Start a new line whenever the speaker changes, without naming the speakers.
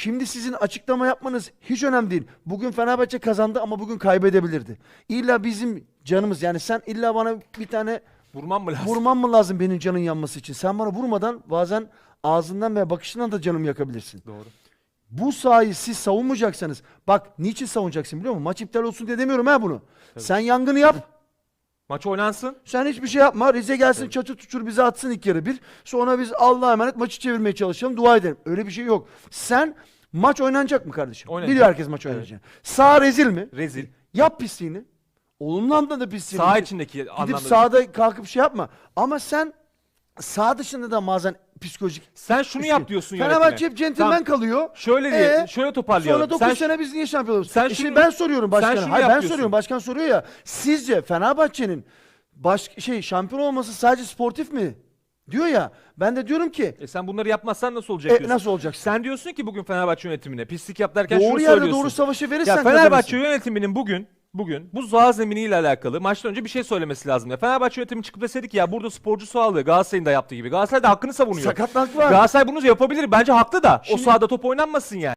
Şimdi sizin açıklama yapmanız hiç önemli değil. Bugün Fenerbahçe kazandı ama bugün kaybedebilirdi. İlla bizim canımız yani sen illa bana bir tane
Vurmam mı lazım?
vurman mı lazım benim canın yanması için? Sen bana vurmadan bazen ağzından veya bakışından da canımı yakabilirsin.
Doğru.
Bu sahayı siz savunmayacaksanız bak niçin savunacaksın biliyor musun? Maç iptal olsun diye demiyorum ha bunu. Sen yangını yap.
Maç oynansın.
Sen hiçbir şey yapma. Rize gelsin çatı tutur bizi atsın ilk yarı bir. Sonra biz Allah'a emanet maçı çevirmeye çalışalım. Dua edelim. Öyle bir şey yok. Sen maç oynanacak mı kardeşim?
Oynanacak.
Biliyor herkes maç oynayacağını. Sağ rezil mi?
Rezil.
Yap pisliğini. Olumlu anlamda da pisliğini.
Sağ
Gidip-
içindeki
Gidip
anlamda.
sahada kalkıp şey yapma. Ama sen sağ dışında da bazen psikolojik.
Sen şunu yap diyorsun
Fenerbahçe
yönetime.
hep centilmen
Tamam.
kalıyor.
Şöyle diye,
Ee,
şöyle toparlayalım.
Sonra 9
Sen
sene biz niye şampiyon
sen
E şimdi ben soruyorum
sen
başkana.
şunu
Hayır
yap
ben
diyorsun.
soruyorum. Başkan soruyor ya. Sizce Fenerbahçe'nin baş şey şampiyon olması sadece sportif mi? Diyor ya. Ben de diyorum ki
E sen bunları yapmazsan nasıl olacak
e,
diyorsun.
nasıl olacak?
Sen diyorsun ki bugün Fenerbahçe yönetimine pislik yap derken
Doğru
şunu
yerde
söylüyorsun.
doğru savaşı verirsen
Ya Fenerbahçe
kazanırsın.
yönetiminin bugün bugün bu saha zeminiyle alakalı maçtan önce bir şey söylemesi lazım ya. Fenerbahçe yönetimi çıkıp deseydi ki ya burada sporcu sağlığı Galatasaray'ın da yaptığı gibi. Galatasaray da hakkını savunuyor.
Sakatlık var.
Galatasaray bunu yapabilir. Bence haklı da.
Şimdi-
o sahada top oynanmasın yani.